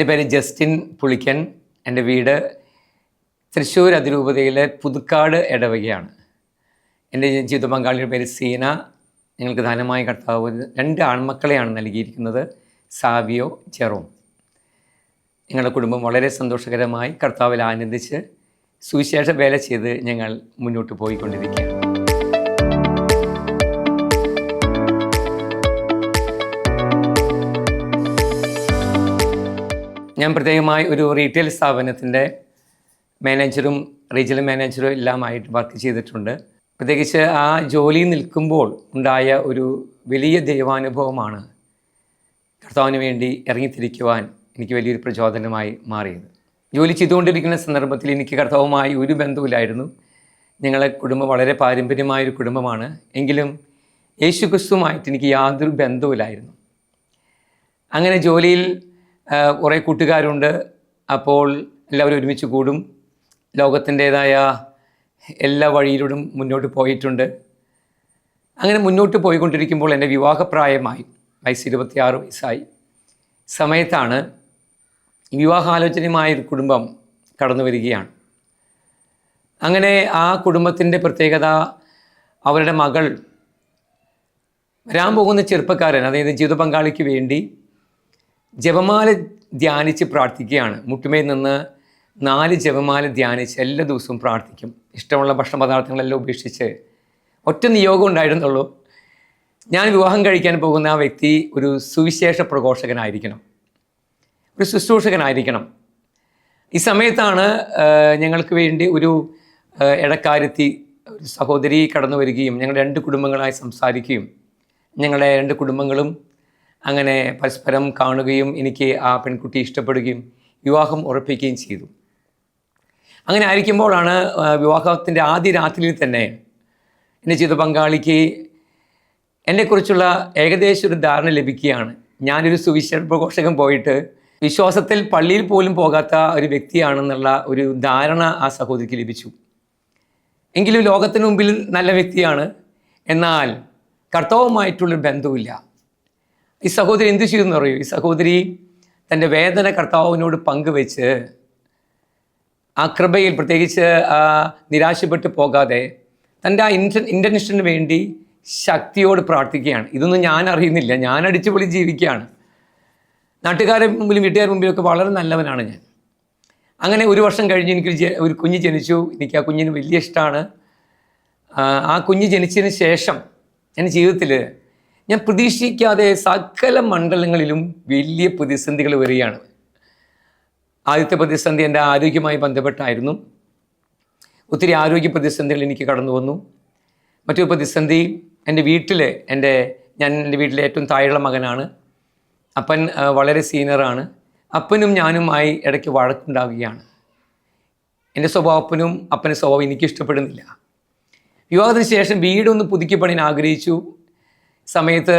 എന്റെ പേര് ജസ്റ്റിൻ പുളിക്കൻ. എന്റെ വീട് തൃശ്ശൂർ അതിരൂപതയിലെ പുതുക്കാട് ഇടവകയാണ് എന്റെ ജീവിത പങ്കാളിയുടെ പേര് സീന. ഞങ്ങൾക്ക് ധനമായ കർത്താവ് രണ്ട് ആൺമക്കളെയാണ് നൽകിയിരിക്കുന്നത് സാവിയോ ജെറോം. ഞങ്ങളുടെ കുടുംബം വളരെ സന്തോഷകരമായി കർത്താവിൽ ആനന്ദിച്ച് സുവിശേഷ വേല ചെയ്ത് ഞങ്ങൾ മുന്നോട്ട് പോയിക്കൊണ്ടിരിക്കുകയാണ്. ഞാൻ പ്രത്യേകമായി ഒരു റീറ്റെയിൽ സ്ഥാപനത്തിന്റെ മാനേജറും റീജിയണൽ മാനേജറും എല്ലാമായിട്ട് വർക്ക് ചെയ്തിട്ടുണ്ട്. പ്രത്യേകിച്ച് ആ ജോലി നിൽക്കുമ്പോൾ ഉണ്ടായ ഒരു വലിയ ദൈവാനുഭവമാണ് കർത്താവിന് വേണ്ടി ഇറങ്ങിത്തിരിക്കുവാൻ എനിക്ക് വലിയൊരു പ്രചോദനമായി മാറിയത്. ജോലി ചെയ്തുകൊണ്ടിരിക്കുന്ന സന്ദർഭത്തിൽ എനിക്ക് കർത്താവുമായി ഒരു ബന്ധവുമില്ലായിരുന്നു. ഞങ്ങളെ കുടുംബം വളരെ പാരമ്പര്യമായൊരു കുടുംബമാണ്. എങ്കിലും യേശുക്രിസ്തുമായിട്ട് എനിക്ക് യാതൊരു ബന്ധവുമില്ലായിരുന്നു. അങ്ങനെ ജോലിയിൽ കുറേ കൂട്ടുകാരുണ്ട്. അപ്പോൾ എല്ലാവരും ഒരുമിച്ച് കൂടും. ലോകത്തിന്റേതായ എല്ലാ വഴിയിലൂടും മുന്നോട്ട് പോയിട്ടുണ്ട്. അങ്ങനെ മുന്നോട്ട് പോയിക്കൊണ്ടിരിക്കുമ്പോൾ എന്റെ വിവാഹപ്രായമായി വയസ്സ് ഇരുപത്തിയാറ് വയസ്സായി. സമയത്താണ് വിവാഹാലോചനയുമായ ഒരു കുടുംബം കടന്നു വരികയാണ്. അങ്ങനെ ആ കുടുംബത്തിന്റെ പ്രത്യേകത അവരുടെ മകൾ വരാൻ പോകുന്ന ചെറുപ്പക്കാരൻ അതായത് ജീവിത പങ്കാളിക്ക് വേണ്ടി ജപമാല ധ്യാനിച്ച് പ്രാർത്ഥിക്കുകയാണ്. മുട്ടുമേൽ നിന്ന് നാല് ജപമാല ധ്യാനിച്ച് എല്ലാ ദിവസവും പ്രാർത്ഥിക്കും. ഇഷ്ടമുള്ള ഭക്ഷണ പദാർത്ഥങ്ങളെല്ലാം ഉപേക്ഷിച്ച് ഒറ്റ നിയോഗം ഉണ്ടായിരുന്നുള്ളൂ. ഞാൻ വിവാഹം കഴിക്കാൻ പോകുന്ന ആ വ്യക്തി ഒരു സുവിശേഷ പ്രഘോഷകനായിരിക്കണം. ഒരു ശുശ്രൂഷകനായിരിക്കണം. ഈ സമയത്താണ് ഞങ്ങൾക്ക് വേണ്ടി ഒരു ഇടക്കാരുത്തി ഒരു സഹോദരി കടന്നു വരികയും ഞങ്ങളുടെ രണ്ട് കുടുംബങ്ങളായി സംസാരിക്കുകയും ഞങ്ങളുടെ രണ്ട് കുടുംബങ്ങളും അങ്ങനെ പരസ്പരം കാണുകയും എനിക്ക് ആ പെൺകുട്ടി ഇഷ്ടപ്പെടുകയും വിവാഹം ഉറപ്പിക്കുകയും ചെയ്തു. അങ്ങനെ ആയിരിക്കുമ്പോഴാണ് വിവാഹത്തിന്റെ ആദ്യ രാത്രിയിൽ തന്നെ എന്റെ ജീവിത പങ്കാളിക്ക് എന്നെക്കുറിച്ചുള്ള ഏകദേശം ഒരു ധാരണ ലഭിക്കുകയാണ്. ഞാനൊരു സുവിശേഷ പ്രഘോഷകൻ പോയിട്ട് വിശ്വാസത്തിൽ പള്ളിയിൽ പോലും പോകാത്ത ഒരു വ്യക്തിയാണെന്നുള്ള ഒരു ധാരണ ആ സഹോദരിക്ക് ലഭിച്ചു. എങ്കിലും ലോകത്തിന് മുമ്പിൽ നല്ല വ്യക്തിയാണ്. എന്നാൽ കർത്തവുമായിട്ടുള്ളൊരു ബന്ധവുമില്ല. ഈ സഹോദരി എന്ത് ചെയ്തെന്ന് പറയൂ ഈ സഹോദരി തന്റെ വേദന കർത്താവിനോട് പങ്കുവെച്ച് ആ കൃപയിൽ പ്രത്യേകിച്ച് നിരാശപ്പെട്ടു പോകാതെ തന്റെ ആ ഇന്റ ഇന്റർനെഷന് വേണ്ടി ശക്തിയോട് പ്രാർത്ഥിക്കുകയാണ്. ഇതൊന്നും ഞാൻ അറിയുന്നില്ല. ഞാൻ അടിച്ചുപൊളി ജീവിക്കുകയാണ്. നാട്ടുകാരെ മുമ്പിലും വീട്ടുകാരുടെ മുമ്പിലൊക്കെ വളരെ നല്ലവനാണ് ഞാൻ. അങ്ങനെ ഒരു വർഷം കഴിഞ്ഞ് എനിക്ക് ഒരു കുഞ്ഞ് ജനിച്ചു. എനിക്ക് ആ കുഞ്ഞിന് വലിയ ഇഷ്ടമാണ്. ആ കുഞ്ഞ് ജനിച്ചതിന് ശേഷം എന്റെ ജീവിതത്തിൽ ഞാൻ പ്രതീക്ഷിക്കാതെ സകല മണ്ഡലങ്ങളിലും വലിയ പ്രതിസന്ധികൾ വരികയാണ്. ആദ്യത്തെ പ്രതിസന്ധി എന്റെ ആരോഗ്യമായി ബന്ധപ്പെട്ടായിരുന്നു. ഒത്തിരി ആരോഗ്യ പ്രതിസന്ധികൾ എനിക്ക് കടന്നു വന്നു. മറ്റൊരു പ്രതിസന്ധി എന്റെ വീട്ടിൽ എന്റെ ഞാൻ എന്റെ വീട്ടിലെ ഏറ്റവും താഴെയുള്ള മകനാണ്. അപ്പൻ വളരെ സീനിയറാണ് അപ്പനും ഞാനും ആയി ഇടയ്ക്ക് വഴക്കുണ്ടാവുകയാണ്. എന്റെ സ്വഭാവപ്പനും അപ്പന്റെ സ്വഭാവം എനിക്ക് ഇഷ്ടപ്പെടുന്നില്ല. വിവാഹത്തിന് ശേഷം വീടൊന്ന് പുതുക്കി പണിയാൻ ആഗ്രഹിച്ചു. സമയത്ത്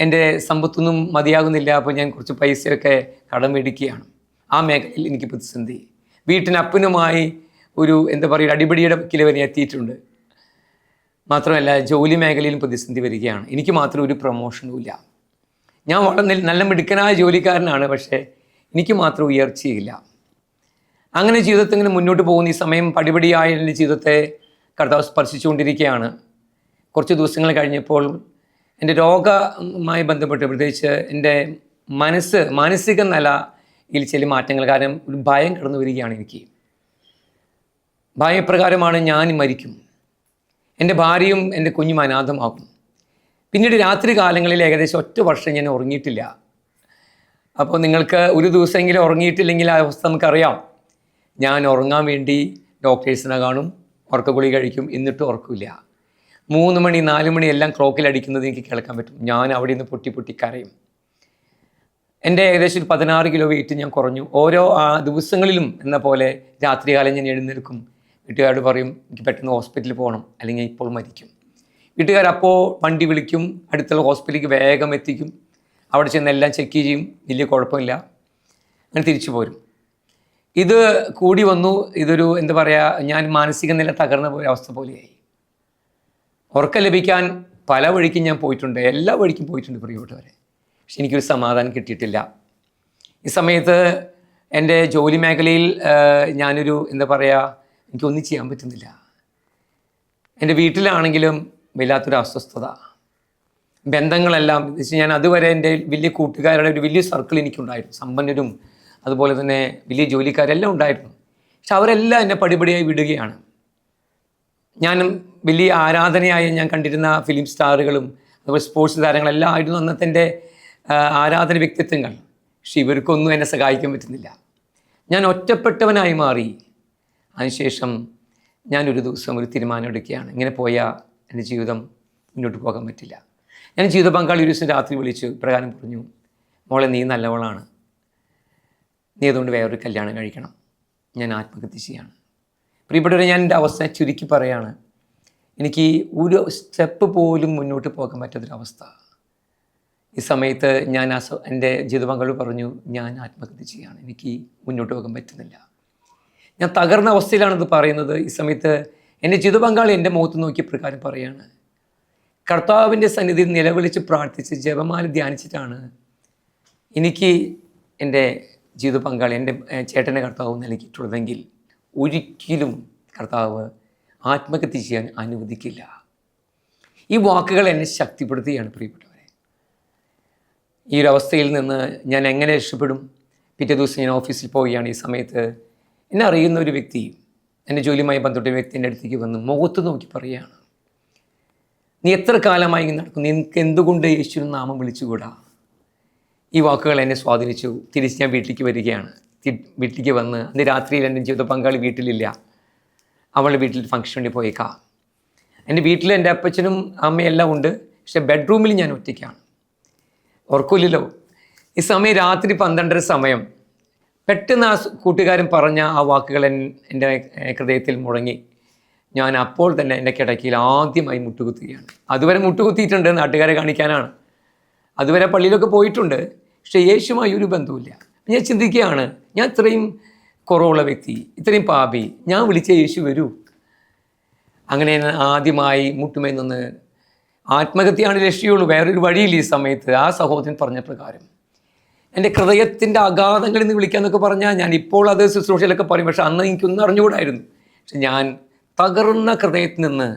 എന്റെ സമ്പത്തൊന്നും മതിയാകുന്നില്ല അപ്പോൾ ഞാൻ കുറച്ച് പൈസയൊക്കെ കടം മേടിക്കുകയാണ്. ആ മേഖലയിൽ എനിക്ക് പ്രതിസന്ധി. വീട്ടിനപ്പനുമായി ഒരു എന്താ പറയുക അടിപിടിയുടെ കില എത്തിയിട്ടുണ്ട്. മാത്രമല്ല ജോലി മേഖലയിലും പ്രതിസന്ധി വരികയാണ്. എനിക്ക് മാത്രം ഒരു പ്രൊമോഷനും ഇല്ല. ഞാൻ വളരെ നല്ല മിടുക്കനായ ജോലിക്കാരനാണ് പക്ഷേ എനിക്ക് മാത്രം ഉയർച്ചയില്ല. അങ്ങനെ ജീവിതത്തിൽ ഇങ്ങനെ മുന്നോട്ട് പോകുന്ന ഈ സമയം പടിപടിയായ എന്റെ ജീവിതത്തെ കർത്താവ് സ്പർശിച്ചുകൊണ്ടിരിക്കുകയാണ്. കുറച്ച് ദിവസങ്ങൾ കഴിഞ്ഞപ്പോൾ എന്റെ രോഗമായി ബന്ധപ്പെട്ട് പ്രത്യേകിച്ച് എന്റെ മനസ്സ് മാനസിക നിലയിൽ ചില മാറ്റങ്ങൾ. കാരണം ഒരു ഭയം കടന്നു വരികയാണ് എനിക്ക്. ഭയപ്രകാരമാണ് ഞാൻ മരിക്കും. എന്റെ ഭാര്യയും എന്റെ കുഞ്ഞും അനാഥമാകും. പിന്നീട് രാത്രി കാലങ്ങളിൽ ഏകദേശം ഒറ്റ വർഷം ഞാൻ ഉറങ്ങിയിട്ടില്ല. അപ്പോൾ നിങ്ങൾക്ക് ഒരു ദിവസമെങ്കിലും ഉറങ്ങിയിട്ടില്ലെങ്കിൽ ആ അവസ്ഥ നമുക്കറിയാം. ഞാൻ ഉറങ്ങാൻ വേണ്ടി ഡോക്ടേഴ്സിനെ കാണും ഉറക്കഗുളി കഴിക്കും എന്നിട്ടും ഉറക്കില്ല. മൂന്ന് മണി നാല് മണി എല്ലാം ക്ലോക്കിൽ അടിക്കുന്നത് എനിക്ക് കേൾക്കാൻ പറ്റും. ഞാൻ അവിടെ നിന്ന് പൊട്ടി പൊട്ടി കരയും. എന്റെ ഏകദേശം ഒരു പതിനാറ് കിലോ വെയിറ്റ് ഞാൻ കുറഞ്ഞു. ഓരോ ആ ദിവസങ്ങളിലും എന്ന പോലെ രാത്രികാലം ഞാൻ എഴുന്നേൽക്കും. വീട്ടുകാരോട് പറയും എനിക്ക് പെട്ടെന്ന് ഹോസ്പിറ്റലിൽ പോകണം. അല്ലെങ്കിൽ ഇപ്പോൾ മരിക്കും. വീട്ടുകാർ അപ്പോൾ വണ്ടി വിളിക്കും. അടുത്തുള്ള ഹോസ്പിറ്റലിലേക്ക് വേഗം എത്തിക്കും. അവിടെ ചെന്ന് എല്ലാം ചെക്ക് ചെയ്യും. വലിയ കുഴപ്പമില്ല. അങ്ങനെ തിരിച്ചു പോരും. ഇത് കൂടി വന്നു. ഇതൊരു എന്താ പറയുക ഞാൻ മാനസിക നില തകർന്ന അവസ്ഥ പോലെയായി. ഉറക്കം ലഭിക്കാൻ പല വഴിക്കും ഞാൻ പോയിട്ടുണ്ട്. എല്ലാ വഴിക്കും പോയിട്ടുണ്ട് പ്രിയപ്പെട്ടവരെ. പക്ഷെ എനിക്കൊരു സമാധാനം കിട്ടിയിട്ടില്ല. ഈ സമയത്ത് എന്റെ ജോലി മേഖലയിൽ ഞാനൊരു എന്താ പറയുക എനിക്കൊന്നും ചെയ്യാൻ പറ്റുന്നില്ല. എന്റെ വീട്ടിലാണെങ്കിലും വല്ലാത്തൊരു അസ്വസ്ഥത. ബന്ധങ്ങളെല്ലാം ഞാൻ അതുവരെ എന്റെ വലിയ കൂട്ടുകാരുടെ ഒരു വലിയ സർക്കിൾ എനിക്കുണ്ടായിരുന്നു. സമ്പന്നരും അതുപോലെ തന്നെ വലിയ ജോലിക്കാരെല്ലാം ഉണ്ടായിരുന്നു. പക്ഷെ അവരെല്ലാം എന്നെ പടിപടിയായി വിടുകയാണ്. ഞാനും വലിയ ആരാധനയായി ഞാൻ കണ്ടിരുന്ന ഫിലിം സ്റ്റാറുകളും അതുപോലെ സ്പോർട്സ് താരങ്ങളെല്ലാം ആയിരുന്നു അന്നത്തെ എന്റെ ആരാധന വ്യക്തിത്വങ്ങൾ. പക്ഷെ ഇവർക്കൊന്നും എന്നെ സഹായിക്കാൻ പറ്റുന്നില്ല. ഞാൻ ഒറ്റപ്പെട്ടവനായി മാറി. അതിനുശേഷം ഞാനൊരു ദിവസം ഒരു തീരുമാനം എടുക്കുകയാണ്. ഇങ്ങനെ പോയാൽ എന്റെ ജീവിതം മുന്നോട്ട് പോകാൻ പറ്റില്ല. ഞാൻ ജീവിത പങ്കാളി ഒരു ദിവസം രാത്രി വിളിച്ചു ഇപ്രകാരം പറഞ്ഞു മോളെ നീ നല്ലവളാണ്. നീ അതുകൊണ്ട് വേറൊരു കല്യാണം കഴിക്കണം. ഞാൻ ആത്മഹത്യ ചെയ്യാണ്. പ്രിയപ്പെട്ടവരെ ഞാൻ എന്റെ അവസ്ഥ ചുരുക്കി പറയാണ്. എനിക്ക് ഒരു സ്റ്റെപ്പ് പോലും മുന്നോട്ട് പോകാൻ പറ്റാത്തൊരവസ്ഥ. ഈ സമയത്ത് ഞാൻ ആ എന്റെ ജീവിത പറഞ്ഞു ഞാൻ ആത്മഹത്യ ചെയ്യാണ്. എനിക്ക് മുന്നോട്ട് പോകാൻ പറ്റുന്നില്ല. ഞാൻ തകർന്ന അവസ്ഥയിലാണിത് പറയുന്നത്. ഈ സമയത്ത് എന്റെ ജീവിത പങ്കാളി എന്റെ മുഖത്ത് നോക്കിയ പ്രകാരം പറയാണ്. കർത്താവിന്റെ സന്നിധിയിൽ നിലവിളിച്ച് പ്രാർത്ഥിച്ച് ജപമാല ധ്യാനിച്ചിട്ടാണ് എനിക്ക് എന്റെ ജീവിത പങ്കാളി എന്റെ ചേട്ടന്റെ കർത്താവ് നൽകിയിട്ടുള്ളതെങ്കിൽ ഒരിക്കലും കർത്താവ് ആത്മഹത്യ ചെയ്യാൻ അനുവദിക്കില്ല. ഈ വാക്കുകൾ എന്നെ ശക്തിപ്പെടുത്തുകയാണ് പ്രിയപ്പെട്ടവരെ. ഈ അവസ്ഥയിൽ നിന്ന് ഞാൻ എങ്ങനെ രക്ഷപ്പെടും? പിറ്റേ ദിവസം ഞാൻ ഓഫീസിൽ പോവുകയാണ്. ഈ സമയത്ത് എന്നെ അറിയുന്ന ഒരു വ്യക്തി എന്റെ ജോലിയുമായി ബന്ധപ്പെട്ട ഒരു വ്യക്തി എന്റെ അടുത്തേക്ക് വന്ന് മുഖത്ത് നോക്കി പറയുകയാണ്. നീ എത്ര കാലമായി നടക്കുന്നു? നടക്കും നിനക്ക് എന്തുകൊണ്ട് യേശുവിൻ നാമം വിളിച്ചുകൂടാ? ഈ വാക്കുകൾ എന്നെ സ്വാധീനിച്ചു. തിരിച്ച് ഞാൻ വീട്ടിലേക്ക് വരികയാണ്. വീട്ടിലേക്ക് വന്ന് അന്ന് രാത്രിയിൽ എന്റെ ജീവിത പങ്കാളി വീട്ടിലില്ല. അവളുടെ വീട്ടിൽ ഫംഗ്ഷന് വേണ്ടി പോയേക്കാം. എന്റെ വീട്ടിൽ എന്റെ അപ്പച്ചനും അമ്മയെല്ലാം ഉണ്ട്. പക്ഷേ ബെഡ്റൂമിൽ ഞാൻ ഒറ്റയ്ക്കാണ്. ഓർക്കൂലല്ലോ ഈ സമയം രാത്രി പന്ത്രണ്ടര സമയം. പെട്ടെന്ന് ആ കൂട്ടുകാരൻ പറഞ്ഞ ആ വാക്കുകൾ എൻ- എന്റെ ഹൃദയത്തിൽ മുടങ്ങി ഞാൻ അപ്പോൾ തന്നെ എന്റെ കിടക്കയിൽ ആദ്യമായി മുട്ടുകുത്തുകയാണ്. അതുവരെ മുട്ടുകുത്തിയിട്ടുണ്ട് നാട്ടുകാരെ കാണിക്കാനാണ്. അതുവരെ പള്ളിയിലൊക്കെ പോയിട്ടുണ്ട്. പക്ഷേ യേശുമായി ഒരു ബന്ധവുമില്ല. ഞാൻ ചിന്തിക്കുകയാണ്. ഞാൻ ഇത്രയും കുറവുള്ള വ്യക്തി ഇത്രയും പാപി ഞാൻ വിളിച്ച യേശു വരൂ. അങ്ങനെ ആദ്യമായി മുട്ടുമേ നിന്ന് ആത്മഹത്യയാണ് ലക്ഷ്യമുള്ളൂ വേറൊരു വഴിയില്ല ഈ സമയത്ത്. ആ സഹോദരൻ പറഞ്ഞ പ്രകാരം. എന്റെ ഹൃദയത്തിന്റെ അഗാധങ്ങളിൽ നിന്ന് വിളിക്കാമെന്നൊക്കെ പറഞ്ഞാൽ ഞാൻ ഇപ്പോൾ അത് ശുശ്രൂഷയിലൊക്കെ പറയും. പക്ഷെ അന്ന് എനിക്കൊന്നും അറിഞ്ഞുകൂടായിരുന്നു. പക്ഷെ ഞാൻ തകർന്ന ഹൃദയത്തിൽ നിന്ന്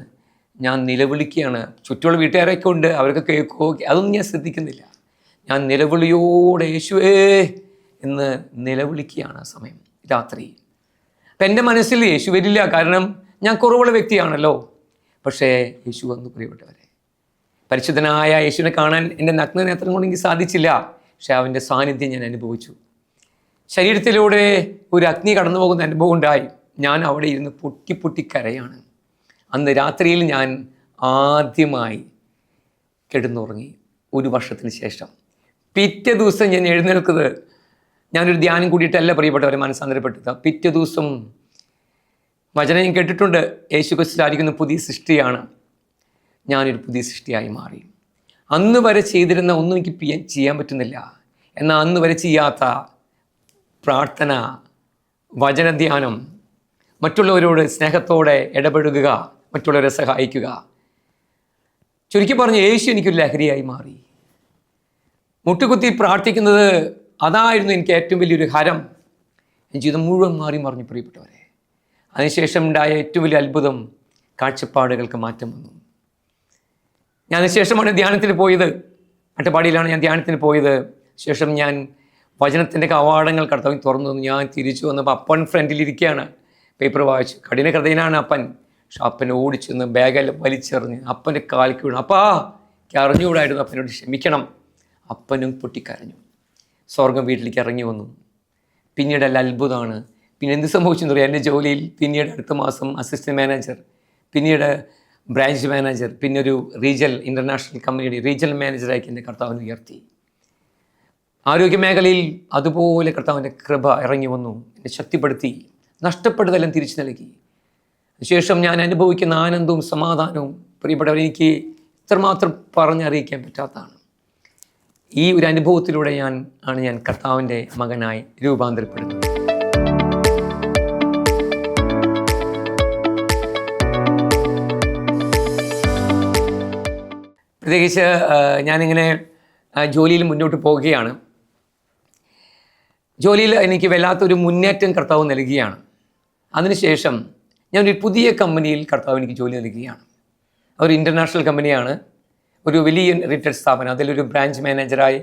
ഞാൻ നിലവിളിക്കുകയാണ്. ചുറ്റുമുള്ള വീട്ടുകാരൊക്കെ ഉണ്ട്. അവരൊക്കെ കേൾക്കുമോ അതൊന്നും ഞാൻ ശ്രദ്ധിക്കുന്നില്ല. ഞാൻ നിലവിളിയോടെ യേശുവേ എന്ന് നിലവിളിക്കുകയാണ് ആ സമയം രാത്രി. അപ്പം എന്റെ മനസ്സിൽ യേശു വരില്ല. കാരണം ഞാൻ കുറവുള്ള വ്യക്തിയാണല്ലോ. പക്ഷേ യേശു വന്നു പ്രിയപ്പെട്ടവരെ. പരിശുദ്ധനായ യേശുവിനെ കാണാൻ എന്റെ നഗ്ന നേത്രം കൊണ്ട് എനിക്ക് സാധിച്ചില്ല. പക്ഷേ അവന്റെ സാന്നിധ്യം ഞാൻ അനുഭവിച്ചു. ശരീരത്തിലൂടെ ഒരു അഗ്നി കടന്നു പോകുന്ന അനുഭവം ഉണ്ടായി. ഞാൻ അവിടെ ഇരുന്ന് പൊട്ടി പൊട്ടി കരയാണ്. അന്ന് രാത്രിയിൽ ഞാൻ ആദ്യമായി കിടന്നുറങ്ങി ഒരു വർഷത്തിന് ശേഷം. പിറ്റേ ദിവസം ഞാൻ എഴുന്നേൽക്കുന്നത് ഞാനൊരു ധ്യാനം കൂടിയിട്ടല്ല പ്രിയപ്പെട്ടവരെ മനസ്സാന്തരപ്പെട്ടത് പിറ്റേ ദിവസം വചനം ഞാൻ കേട്ടിട്ടുണ്ട്. യേശു ക്രിസ്തുലായിരിക്കുന്ന പുതിയ സൃഷ്ടിയാണ്. ഞാനൊരു പുതിയ സൃഷ്ടിയായി മാറി. അന്ന് വരെ ചെയ്തിരുന്ന ഒന്നും എനിക്ക് ചെയ്യാൻ പറ്റുന്നില്ല. എന്നാൽ അന്ന് വരെ ചെയ്യാത്ത പ്രാർത്ഥന വചനധ്യാനം മറ്റുള്ളവരോട് സ്നേഹത്തോടെ ഇടപെടുക മറ്റുള്ളവരെ സഹായിക്കുക. ചുരുക്കി പറഞ്ഞ് യേശു എനിക്കൊരു ലഹരിയായി മാറി. മുട്ടുകുത്തി പ്രാർത്ഥിക്കുന്നത് അതായിരുന്നു എനിക്ക് ഏറ്റവും വലിയൊരു ഹരം. എന്റെ ജീവിതം മുഴുവൻ മാറി മറിഞ്ഞു പ്രിയപ്പെട്ടവരെ. അതിനുശേഷം ഉണ്ടായ ഏറ്റവും വലിയ അത്ഭുതം കാഴ്ചപ്പാടുകൾക്ക് മാറ്റം വന്നു. ഞാൻ അതിനുശേഷമാണ് ധ്യാനത്തിന് പോയത്. അട്ടപ്പാടിയിലാണ് ഞാൻ ധ്യാനത്തിന് പോയത്. ശേഷം ഞാൻ വചനത്തിന്റെ കവാടങ്ങൾ കടത്താൻ തുറന്നു ഞാൻ തിരിച്ചു വന്നപ്പോൾ അപ്പൻ ഫ്രണ്ടിലിരിക്കുകയാണ് പേപ്പർ വായിച്ച്. കഠിന ഹൃദയനാണ് അപ്പൻ. പക്ഷെ അപ്പൻ ഓടിച്ചെന്ന് ബാഗെല്ലാം വലിച്ചെറിഞ്ഞ് അപ്പന്റെ കാൽക്ക് വീണു. അപ്പാ എനിക്ക് അറിഞ്ഞുകൂടായിരുന്നു അപ്പനോട്. ക്ഷമിക്കണം. അപ്പനും പൊട്ടിക്കരഞ്ഞു. സ്വർഗം വീട്ടിലേക്ക് ഇറങ്ങി വന്നു. പിന്നീട് എല്ലാം അത്ഭുതമാണ്. പിന്നെ എന്ത് സംഭവിച്ചെന്ന് പറയാം എന്റെ ജോലിയിൽ പിന്നീട് അടുത്ത മാസം അസിസ്റ്റന്റ് മാനേജർ പിന്നീട് ബ്രാഞ്ച് മാനേജർ പിന്നെ ഒരു റീജിയൽ ഇന്റർനാഷണൽ കമ്പനിയുടെ റീജിയൽ മാനേജറാക്കി എന്റെ കർത്താവിനെ ഉയർത്തി. ആരോഗ്യ മേഖലയിൽ അതുപോലെ കർത്താവിന്റെ കൃപ ഇറങ്ങി വന്നു. എന്നെ ശക്തിപ്പെടുത്തി നഷ്ടപ്പെട്ടതെല്ലാം തിരിച്ചു നൽകി. ശേഷം ഞാൻ അനുഭവിക്കുന്ന ആനന്ദവും സമാധാനവും പ്രിയപ്പെട്ടവർ എനിക്ക് ഇത്രമാത്രം പറഞ്ഞറിയിക്കാൻ പറ്റാത്തതാണ്. ഈ ഒരു അനുഭവത്തിലൂടെ ഞാൻ ആണ് ഞാൻ കർത്താവിന്റെ മകനായി രൂപാന്തരപ്പെടുന്നത്. പ്രത്യേകിച്ച് ഞാനിങ്ങനെ ജോലിയിൽ മുന്നോട്ട് പോവുകയാണ് ജോലിയിൽ എനിക്ക് വല്ലാത്തൊരു മുന്നേറ്റം കർത്താവ് നൽകുകയാണ്. അതിനുശേഷം ഞാനൊരു പുതിയ കമ്പനിയിൽ കർത്താവ് എനിക്ക് ജോലി നൽകുകയാണ്. ഒരു ഇന്റർനാഷണൽ കമ്പനിയാണ്. ഒരു വലിയ റിട്ടയർഡ് സ്ഥാപനം അതിലൊരു ബ്രാഞ്ച് മാനേജറായി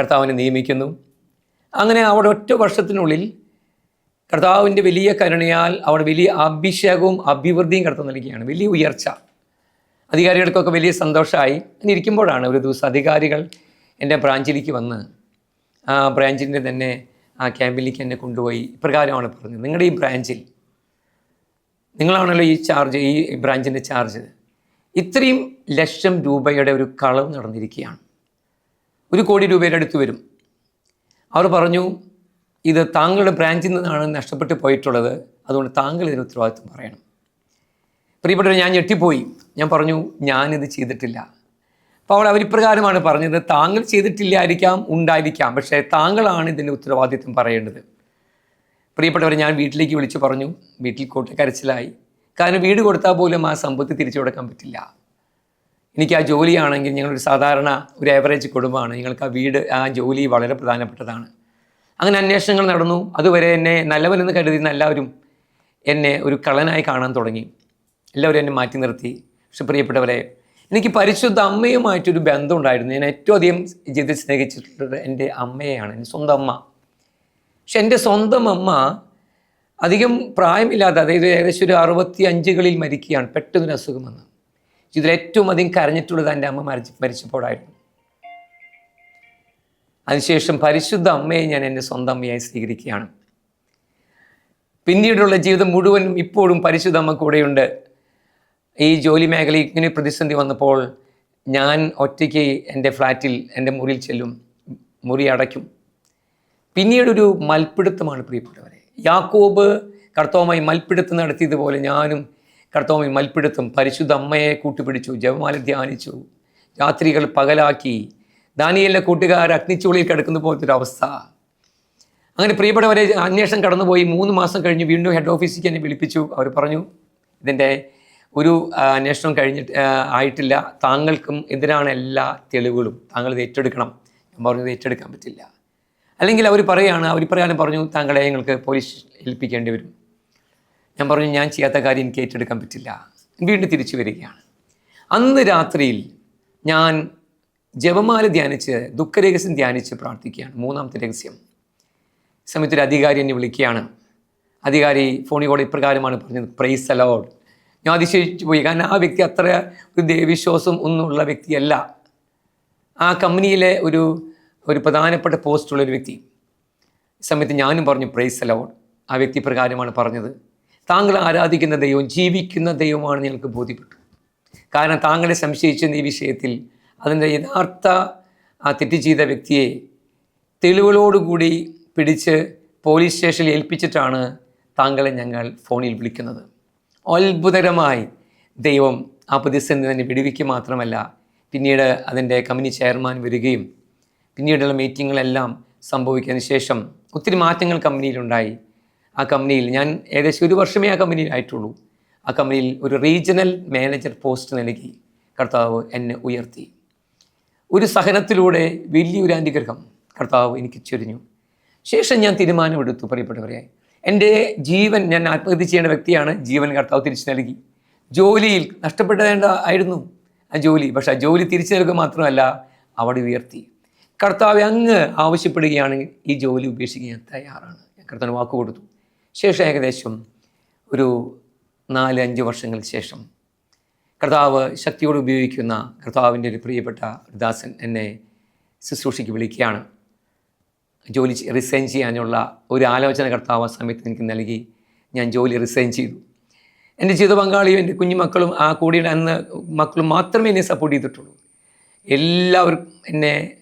കർത്താവിനെ നിയമിക്കുന്നു. അങ്ങനെ അവിടെ ഒറ്റ വർഷത്തിനുള്ളിൽ കർത്താവിന്റെ വലിയ കരുണയാൽ അവിടെ വലിയ അഭിഷേകവും അഭിവൃദ്ധിയും കടത്തു നൽകുകയാണ്. വലിയ ഉയർച്ച. അധികാരികൾക്കൊക്കെ വലിയ സന്തോഷമായി. അങ്ങനെ ഇരിക്കുമ്പോഴാണ് ഒരു ദിവസം അധികാരികൾ എന്റെ ബ്രാഞ്ചിലേക്ക് വന്ന് ആ ബ്രാഞ്ചിന്റെ തന്നെ ആ ക്യാമ്പിലേക്ക് എന്നെ കൊണ്ടുപോയി. ഇപ്രകാരമാണ് പറഞ്ഞത്. നിങ്ങളുടെ ഈ ബ്രാഞ്ചിൽ നിങ്ങളാണല്ലോ ഈ ചാർജ് ഈ ബ്രാഞ്ചിന്റെ ചാർജ്. ഇത്രയും ലക്ഷം രൂപയുടെ ഒരു കളവ് നടന്നിരിക്കുകയാണ്. ഒരു കോടി രൂപയുടെ അടുത്ത് വരും. അവർ പറഞ്ഞു ഇത് താങ്കളുടെ ബ്രാഞ്ചിൽ നിന്നാണ് നഷ്ടപ്പെട്ടു പോയിട്ടുള്ളത്. അതുകൊണ്ട് താങ്കൾ ഇതിന് ഉത്തരവാദിത്വം പറയണം. പ്രിയപ്പെട്ടവർ ഞാൻ ഞെട്ടിപ്പോയി. ഞാൻ പറഞ്ഞു ഞാനിത് ചെയ്തിട്ടില്ല. അപ്പോൾ അവൾ അവരിപ്രകാരമാണ് പറഞ്ഞത് താങ്കൾ ചെയ്തിട്ടില്ലായിരിക്കാം ഉണ്ടായിരിക്കാം. പക്ഷേ താങ്കളാണ് ഇതിന്റെ ഉത്തരവാദിത്വം പറയേണ്ടത്. പ്രിയപ്പെട്ടവരെ ഞാൻ വീട്ടിലേക്ക് വിളിച്ചു പറഞ്ഞു. വീട്ടിൽ കൂട്ടക്കരച്ചിലായി. കാരണം വീട് കൊടുത്താൽ പോലും ആ സമ്പത്ത് തിരിച്ചു കൊടുക്കാൻ പറ്റില്ല. എനിക്ക് ആ ജോലിയാണെങ്കിൽ ഞങ്ങളൊരു സാധാരണ ഒരു ആവറേജ് കുടുംബമാണ്. ഞങ്ങൾക്ക് ആ വീട് ആ ജോലി വളരെ പ്രധാനപ്പെട്ടതാണ്. അങ്ങനെ അന്വേഷണങ്ങൾ നടന്നു. അതുവരെ എന്നെ നല്ലവനെന്ന് കരുതിയിരുന്ന എല്ലാവരും എന്നെ ഒരു കള്ളനായി കാണാൻ തുടങ്ങി. എല്ലാവരും എന്നെ മാറ്റി നിർത്തി. പക്ഷെ പ്രിയപ്പെട്ടവരെ എനിക്ക് പരിശുദ്ധ അമ്മയുമായിട്ടൊരു ബന്ധം ഉണ്ടായിരുന്നു ഞാൻ ഏറ്റവും അധികം ജീവിതത്തിൽ സ്നേഹിച്ചിട്ടുള്ളത് എന്റെ അമ്മയെയാണ് എന്റെ സ്വന്തം അമ്മ. പക്ഷെ എന്റെ സ്വന്തം അമ്മ അധികം പ്രായമില്ലാതെ അതായത് ഏകദേശം ഒരു അറുപത്തി അഞ്ചുകളിൽ മരിക്കുകയാണ് പെട്ടെന്നൊരു അസുഖം വന്ന്. ഇതിൽ ഏറ്റവും അധികം കരഞ്ഞിട്ടുള്ളത് എന്റെ അമ്മ മരിച്ച് മരിച്ചപ്പോഴായിരുന്നു. അതിനുശേഷം പരിശുദ്ധ അമ്മയെ ഞാൻ എന്റെ സ്വന്തം അമ്മയായി സ്വീകരിക്കുകയാണ്. പിന്നീടുള്ള ജീവിതം മുഴുവനും ഇപ്പോഴും പരിശുദ്ധ അമ്മ കൂടെയുണ്ട്. ഈ ജോലി മേഖലയിൽ ഇങ്ങനെ പ്രതിസന്ധി വന്നപ്പോൾ ഞാൻ ഒറ്റയ്ക്ക് എന്റെ ഫ്ലാറ്റിൽ എന്റെ മുറിയിൽ ചെല്ലും മുറി അടയ്ക്കും. പിന്നീടൊരു മൽപ്പിടുത്തമാണ് പ്രിയപ്പെട്ടവരെ. യാക്കോബ് കർത്തോമായി മൽപ്പിടുത്തം നടത്തിയതുപോലെ ഞാനും കർത്തോമായി മൽപ്പിടുത്തം പരിശുദ്ധ അമ്മയെ കൂട്ടുപിടിച്ചു ജപമാല ധ്യാനിച്ചു രാത്രികൾ പകലാക്കി ദാനിയലിന്റെ കൂട്ടുകാർ അഗ്നിച്ചുള്ളിൽ കിടക്കുന്ന പോലത്തെ ഒരു അവസ്ഥ. അങ്ങനെ പ്രിയപ്പെട്ടവരെ അന്വേഷണം കടന്നുപോയി. മൂന്ന് മാസം കഴിഞ്ഞ് വീണ്ടും ഹെഡ് ഓഫീസിലേക്ക് എന്നെ വിളിപ്പിച്ചു. അവർ പറഞ്ഞു ഇതിന്റെ ഒരു അന്വേഷണം കഴിഞ്ഞിട്ട് ആയിട്ടില്ല. താങ്കൾക്കും എന്തിനാണ് എല്ലാ തെളിവുകളും? താങ്കൾ ഇത് ഏറ്റെടുക്കണം. ഞാൻ പറഞ്ഞത് ഏറ്റെടുക്കാൻ പറ്റില്ല. അല്ലെങ്കിൽ അവർ പറയുകയാണ് അവർ പറയാനും പറഞ്ഞു താങ്കളെ ഞങ്ങൾക്ക് പോലീസ് ഏൽപ്പിക്കേണ്ടി വരും. ഞാൻ പറഞ്ഞു ഞാൻ ചെയ്യാത്ത കാര്യം എനിക്ക് ഏറ്റെടുക്കാൻ പറ്റില്ല. വീണ്ടും തിരിച്ചു വരികയാണ്. അന്ന് രാത്രിയിൽ ഞാൻ ജപമാല ധ്യാനിച്ച് ദുഃഖരഹസ്യം ധ്യാനിച്ച് പ്രാർത്ഥിക്കുകയാണ്. മൂന്നാമത്തെ രഹസ്യം. സമയത്തൊരു സമയത്ത് അധികാരി എന്നെ വിളിക്കുകയാണ്. അധികാരി ഫോണിൽ കൂടെ ഇപ്രകാരമാണ് പറഞ്ഞത് പ്രൈസ് അലോഡ് ഞാൻ അതിശയിച്ചു പോയി. കാരണം ആ വ്യക്തി അത്ര ഒരു ദേവിശ്വാസം ഒന്നുമുള്ള വ്യക്തിയല്ല. ആ കമ്പനിയിലെ ഒരു ഒരു പ്രധാനപ്പെട്ട പോസ്റ്റുള്ളൊരു വ്യക്തി. സമയത്ത് ഞാനും പറഞ്ഞു പ്രൈസ് അലോഡ് ആ വ്യക്തി പ്രകാരമാണ് പറഞ്ഞത്. താങ്കൾ ആരാധിക്കുന്ന ദൈവം ജീവിക്കുന്ന ദൈവമാണ് ഞങ്ങൾക്ക് ബോധ്യപ്പെട്ടു. കാരണം താങ്കളെ സംശയിച്ചെന്ന ഈ വിഷയത്തിൽ അതിന്റെ യഥാർത്ഥ ആ തെറ്റ് ചെയ്ത വ്യക്തിയെ തെളിവുകളോടുകൂടി പിടിച്ച് പോലീസ് സ്റ്റേഷനിൽ ഏൽപ്പിച്ചിട്ടാണ് താങ്കളെ ഞങ്ങൾ ഫോണിൽ വിളിക്കുന്നത്. അത്ഭുതകരമായി ദൈവം ആ പ്രതിസന്ധി തന്നെ വിടുവിക്കുക മാത്രമല്ല പിന്നീട് അതിന്റെ കമ്പനി ചെയർമാൻ വരികയും പിന്നീടുള്ള മീറ്റിങ്ങുകളെല്ലാം സംഭവിക്കുന്നതിന് ശേഷം ഒത്തിരി മാറ്റങ്ങൾ കമ്പനിയിലുണ്ടായി. ആ കമ്പനിയിൽ ഞാൻ ഏകദേശം ഒരു വർഷമേ ആ കമ്പനിയിൽ ആയിട്ടുള്ളൂ. ആ കമ്പനിയിൽ ഒരു റീജിയണൽ മാനേജർ പോസ്റ്റ് നൽകി. കർത്താവ് എന്നെ ഉയർത്തി. ഒരു സഹനത്തിലൂടെ വലിയൊരു അനുഗ്രഹം കർത്താവ് എനിക്ക് ചൊരിഞ്ഞു. ശേഷം ഞാൻ തീരുമാനമെടുത്തു. പ്രിയപ്പെട്ടവരെ എന്റെ ജീവൻ ഞാൻ ആത്മഹത്യ ചെയ്യേണ്ട വ്യക്തിയാണ്. ജീവൻ കർത്താവ് തിരിച്ചു നൽകി. ജോലിയിൽ നഷ്ടപ്പെടേണ്ട ആയിരുന്നു ആ ജോലി. പക്ഷേ ആ ജോലി തിരിച്ചു നൽകുക മാത്രമല്ല അവിടെ ഉയർത്തി. കർത്താവ് അങ്ങ് ആവശ്യപ്പെടുകയാണെങ്കിൽ ഈ ജോലി ഉപേക്ഷിക്കാൻ ഞാൻ തയ്യാറാണ്. ഞാൻ കർത്താവിന് വാക്ക് കൊടുത്തു. ശേഷം ഏകദേശം ഒരു നാല് അഞ്ച് വർഷങ്ങൾക്ക് ശേഷം കർത്താവ് ശക്തിയോട് ഉപയോഗിക്കുന്ന കർത്താവിന്റെ ഒരു പ്രിയപ്പെട്ട ദാസൻ എന്നെ ശുശ്രൂഷയ്ക്ക് വിളിക്കുകയാണ്. ജോലി റിസൈൻ ചെയ്യാനുള്ള ഒരു ആലോചന കർത്താവ് ആ സമയത്ത് എനിക്ക് നൽകി. ഞാൻ ജോലി റിസൈൻ ചെയ്തു. എന്റെ ജീവിത പങ്കാളിയും എന്റെ കുഞ്ഞുമക്കളും ആ കൂടിയുടെ അന്ന് മക്കളും മാത്രമേ എന്നെ സപ്പോർട്ട് ചെയ്തിട്ടുള്ളൂ. എല്ലാവരും എന്നെ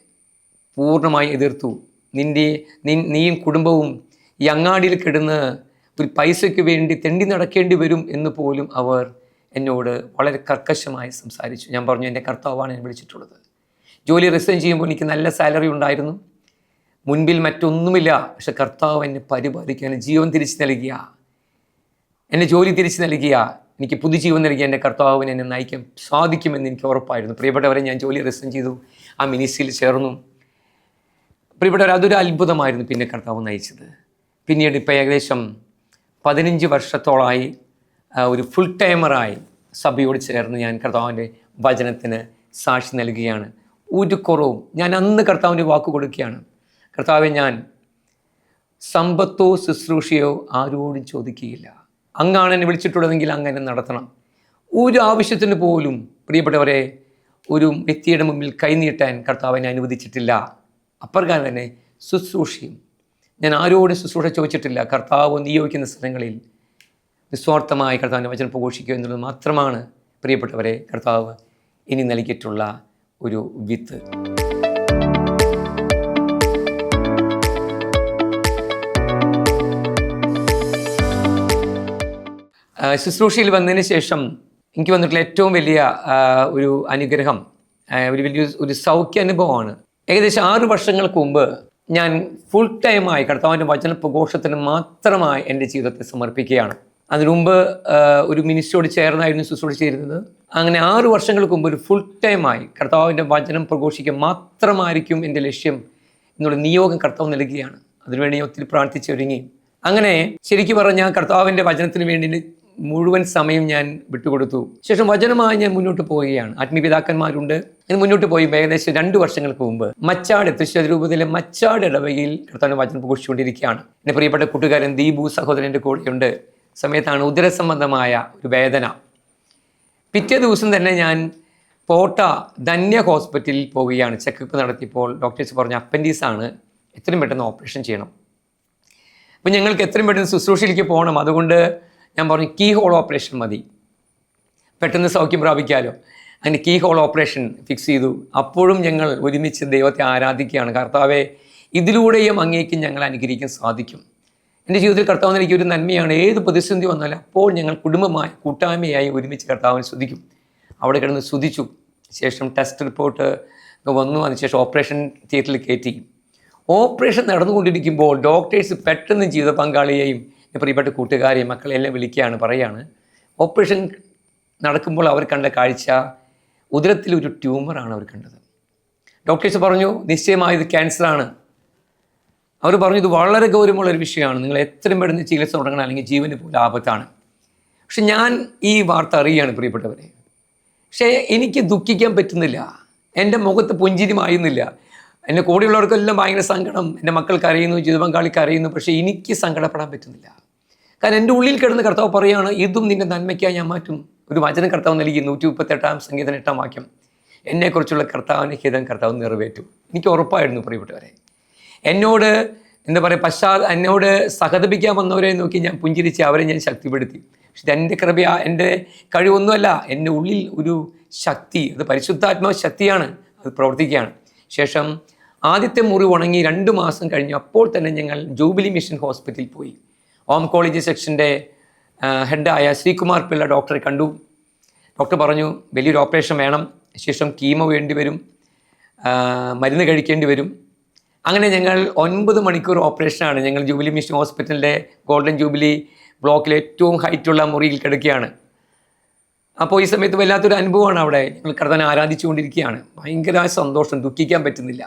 പൂർണമായി എതിർത്തു. നിന്റെ നിൻ- നീയും കുടുംബവും ഈ അങ്ങാടിയിൽ കിടന്ന് ഒരു പൈസയ്ക്ക് വേണ്ടി തെണ്ടി നടക്കേണ്ടി വരും എന്ന് പോലും അവർ എന്നോട് വളരെ കർക്കശമായി സംസാരിച്ചു. ഞാൻ പറഞ്ഞു എന്റെ കർത്താവാണ് എന്നെ വിളിച്ചിട്ടുള്ളത്. ജോലി റിസൈൻ ചെയ്യുമ്പോൾ എനിക്ക് നല്ല സാലറി ഉണ്ടായിരുന്നു. മുൻപിൽ മറ്റൊന്നുമില്ല. പക്ഷെ കർത്താവ് എന്നെ പരിപാലിക്കാൻ ജീവൻ തിരിച്ചു നൽകിയ. എന്നെ ജോലി തിരിച്ചു നൽകിയ. എനിക്ക് പുതുജീവൻ നൽകിയ എന്റെ കർത്താവിനെ എന്നെ നയിക്കാൻ സാധിക്കുമെന്ന് എനിക്ക് ഉറപ്പായിരുന്നു. പ്രിയപ്പെട്ടവരെ ഞാൻ ജോലി റിസൈൻ ചെയ്തു. ആ മിനിസ്റ്റിയിൽ ചേർന്നു. പ്രിയപ്പെട്ടവർ അതൊരു അത്ഭുതമായിരുന്നു പിന്നെ കർത്താവ് നയിച്ചത്. പിന്നീട് ഇപ്പോൾ ഏകദേശം പതിനഞ്ച് വർഷത്തോളമായി ഒരു ഫുൾ ടൈമറായി സഭയോട് ചേർന്ന് ഞാൻ കർത്താവിന്റെ വചനത്തിന് സാക്ഷി നൽകുകയാണ്. ഒരു കുറവും. ഞാൻ അന്ന് കർത്താവിന്റെ വാക്ക് കൊടുക്കുകയാണ്. കർത്താവെ ഞാൻ സമ്പത്തോ ശുശ്രൂഷയോ ആരോടും ചോദിക്കുകയില്ല. അങ്ങാണ് എന്നെ വിളിച്ചിട്ടുള്ളതെങ്കിൽ അങ്ങനെ നടത്തണം. ഒരു ആവശ്യത്തിന് പോലും പ്രിയപ്പെട്ടവരെ ഒരു വ്യക്തിയുടെ മുമ്പിൽ കൈനീട്ടാൻ കർത്താവിനെ അനുവദിച്ചിട്ടില്ല. അപ്രകാരം തന്നെ ശുശ്രൂഷയും. ഞാൻ ആരോടും ശുശ്രൂഷ ചോദിച്ചിട്ടില്ല. കർത്താവ് നിയോഗിക്കുന്ന സ്ഥലങ്ങളിൽ നിസ്വാർത്ഥമായി കർത്താവിന്റെ വചനം പ്രഘോഷിക്കുക എന്നുള്ളത് മാത്രമാണ് പ്രിയപ്പെട്ടവരെ കർത്താവ് ഇനി നൽകിയിട്ടുള്ള ഒരു വിത്ത്. ശുശ്രൂഷയിൽ വന്നതിന് ശേഷം എനിക്ക് വന്നിട്ടുള്ള ഏറ്റവും വലിയ ഒരു അനുഗ്രഹം ഒരു വലിയ ഒരു സൗഖ്യ അനുഭവമാണ് ഏകദേശം ആറ് വർഷങ്ങൾക്ക് മുമ്പ് ഞാൻ ഫുൾ ടൈമായി കർത്താവിന്റെ വചന പ്രഘോഷത്തിന് മാത്രമായി എന്റെ ജീവിതത്തെ സമർപ്പിക്കുകയാണ്. അതിനു മുമ്പ് ഒരു മിനിസ്റ്ററോട് ചേർന്നായിരുന്നു ശുശ്രൂഷ ചെയ്തിരുന്നത്. അങ്ങനെ ആറ് വർഷങ്ങൾക്ക് മുമ്പ് ഒരു ഫുൾ ടൈമായി കർത്താവിന്റെ വചനം പ്രഘോഷിക്കുക മാത്രമായിരിക്കും എന്റെ ലക്ഷ്യം എന്നുള്ള നിയോഗം കർത്താവ് നൽകുകയാണ്. അതിനുവേണ്ടി ഞാൻ ഒത്തിരി പ്രാർത്ഥിച്ചൊരുങ്ങി അങ്ങനെ ശരിക്കും പറഞ്ഞാൽ കർത്താവിന്റെ വചനത്തിന് വേണ്ടി മുഴുവൻ സമയം ഞാൻ വിട്ടുകൊടുത്തു. ശേഷം വചനമായി ഞാൻ മുന്നോട്ട് പോവുകയാണ്. ആത്മീയപിതാക്കന്മാരുണ്ട്. ഇത് മുന്നോട്ട് പോയി ഏകദേശം രണ്ട് വർഷങ്ങൾക്ക് മുമ്പ് മച്ചാട് തൃശ്ശൂർ രൂപത്തിലെ മച്ചാട് ഇടവകയിൽ കർത്താവിന്റെ വചനം പ്രഘോഷിച്ചുകൊണ്ടിരിക്കുകയാണ്. എന്റെ പ്രിയപ്പെട്ട കൂട്ടുകാരൻ ദീപു സഹോദരന്റെ കൂടെയുണ്ട്. സമയത്താണ് ഉദരസംബന്ധമായ ഒരു വേദന. പിറ്റേ ദിവസം തന്നെ ഞാൻ പോട്ട ധന്യ ഹോസ്പിറ്റലിൽ പോവുകയാണ്. ചെക്കപ്പ് നടത്തിയപ്പോൾ ഡോക്ടേഴ്സ് പറഞ്ഞ അപ്പൻഡീസ് ആണ് എത്രയും പെട്ടെന്ന് ഓപ്പറേഷൻ ചെയ്യണം. അപ്പം ഞങ്ങൾക്ക് എത്രയും പെട്ടെന്ന് ശുശ്രൂഷയിലേക്ക് പോകണം. അതുകൊണ്ട് ഞാൻ പറഞ്ഞു കീ ഹോൾ ഓപ്പറേഷൻ മതി. പെട്ടെന്ന് സൗഖ്യം പ്രാപിക്കാമല്ലോ അങ്ങനെ കീ ഹോൾ ഓപ്പറേഷൻ ഫിക്സ് ചെയ്തു. അപ്പോഴും ഞങ്ങൾ ഒരുമിച്ച് ദൈവത്തെ ആരാധിക്കുകയാണ്. കർത്താവെ ഇതിലൂടെയും അങ്ങേക്ക് ഞങ്ങൾ അനുഗ്രഹിക്കാൻ സാധിക്കും. എന്റെ ജീവിതത്തിൽ കർത്താവിന് എനിക്ക് ഒരു നന്മയാണ്. ഏത് പ്രതിസന്ധി വന്നാലും അപ്പോൾ ഞങ്ങൾ കുടുംബമായി കൂട്ടായ്മയായി ഒരുമിച്ച് കർത്താവിനെ സ്തുതിക്കും. അവിടെ കിടന്ന് സ്തുതിച്ചു. ശേഷം ടെസ്റ്റ് റിപ്പോർട്ട് വന്നു. അതിനുശേഷം ഓപ്പറേഷൻ തിയേറ്ററിൽ കയറ്റി. ഓപ്പറേഷൻ നടന്നുകൊണ്ടിരിക്കുമ്പോൾ ഡോക്ടേഴ്സ് പെട്ടെന്ന് ജീവിത പങ്കാളിയെയും പ്രിയപ്പെട്ട കൂട്ടുകാരെയും മക്കളെല്ലാം വിളിക്കുകയാണ് പറയുകയാണ് ഓപ്പറേഷൻ നടക്കുമ്പോൾ അവർ കണ്ട കാഴ്ച ഉദരത്തിൽ ഒരു ട്യൂമറാണ് അവർ കണ്ടത്. ഡോക്ടേഴ്സ് പറഞ്ഞു നിശ്ചയമായി ഇത് ക്യാൻസറാണ് അവർ പറഞ്ഞു ഇത് വളരെ ഗൗരവമുള്ള ഒരു വിഷയമാണ്. നിങ്ങൾ എത്രയും പെട്ടെന്ന് ചികിത്സ തുടങ്ങണം അല്ലെങ്കിൽ ജീവന് പോലും ആപത്താണ്. പക്ഷെ ഞാൻ ഈ വാർത്ത അറിയുകയാണ് പ്രിയപ്പെട്ടവരെ. പക്ഷേ എനിക്ക് ദുഃഖിക്കാൻ പറ്റുന്നില്ല. എന്റെ മുഖത്ത് പുഞ്ചിരി മായുന്നില്ല. എന്റെ കൂടെയുള്ളവർക്കെല്ലാം ഭയങ്കര സങ്കടം. എന്റെ മക്കൾക്ക് അറിയുന്നു ജീവിത പങ്കാളിക്ക് അറിയുന്നു പക്ഷേ എനിക്ക് സങ്കടപ്പെടാൻ പറ്റുന്നില്ല. കാരണം എന്റെ ഉള്ളിൽ കിടന്ന് കർത്താവ് പറയുകയാണ് ഇതും നിന്റെ നന്മയ്ക്കായി ഞാൻ മാറ്റും. ഒരു വചനം കർത്താവ് നൽകി നൂറ്റി മുപ്പത്തെട്ടാം സംഗീതം എട്ടാം വാക്യം. എന്നെക്കുറിച്ചുള്ള കർത്താവിന്റെ ഹിതം കർത്താവ് നിറവേറ്റും. എനിക്ക് ഉറപ്പായിരുന്നു പ്രിയപ്പെട്ടവരെ. എന്നോട് എന്താ പറയുക പശ്ചാ എന്നോട് സഹതപിക്കാൻ വന്നവരെ നോക്കി ഞാൻ പുഞ്ചിരിച്ച് അവരെ ഞാൻ ശക്തിപ്പെടുത്തി. പക്ഷെ എന്റെ കൃപയ എന്റെ കഴിവൊന്നുമല്ല എന്റെ ഉള്ളിൽ ഒരു ശക്തി അത് പരിശുദ്ധാത്മാ ശക്തിയാണ് അത് പ്രവർത്തിക്കുകയാണ്. ശേഷം ആദ്യത്തെ മുറി ഉണങ്ങി രണ്ട് മാസം കഴിഞ്ഞു അപ്പോൾ തന്നെ ഞങ്ങൾ ജൂബിലി മിഷൻ ഹോസ്പിറ്റലിൽ പോയി. ഓംകോളജി സെക്ഷന്റെ ഹെഡായ ശ്രീകുമാർ പിള്ള ഡോക്ടറെ കണ്ടു. ഡോക്ടർ പറഞ്ഞു വലിയൊരു ഓപ്പറേഷൻ വേണം. ശേഷം കീമോ വേണ്ടി വരും. മരുന്ന് കഴിക്കേണ്ടി വരും. അങ്ങനെ ഞങ്ങൾ ഒൻപത് മണിക്കൂർ ഓപ്പറേഷനാണ് ഞങ്ങൾ ജൂബിലി മിഷൻ ഹോസ്പിറ്റലിന്റെ ഗോൾഡൻ ജൂബിലി ബ്ലോക്കിലെ ഏറ്റവും ഹൈറ്റുള്ള മുറിയിൽ കിടക്കുകയാണ്. അപ്പോൾ ഈ സമയത്ത് വല്ലാത്തൊരു അനുഭവമാണ് അവിടെ. ഞങ്ങൾ കർത്തനെ ആരാധിച്ചുകൊണ്ടിരിക്കുകയാണ്. ഭയങ്കര സന്തോഷം. ദുഃഖിക്കാൻ പറ്റുന്നില്ല.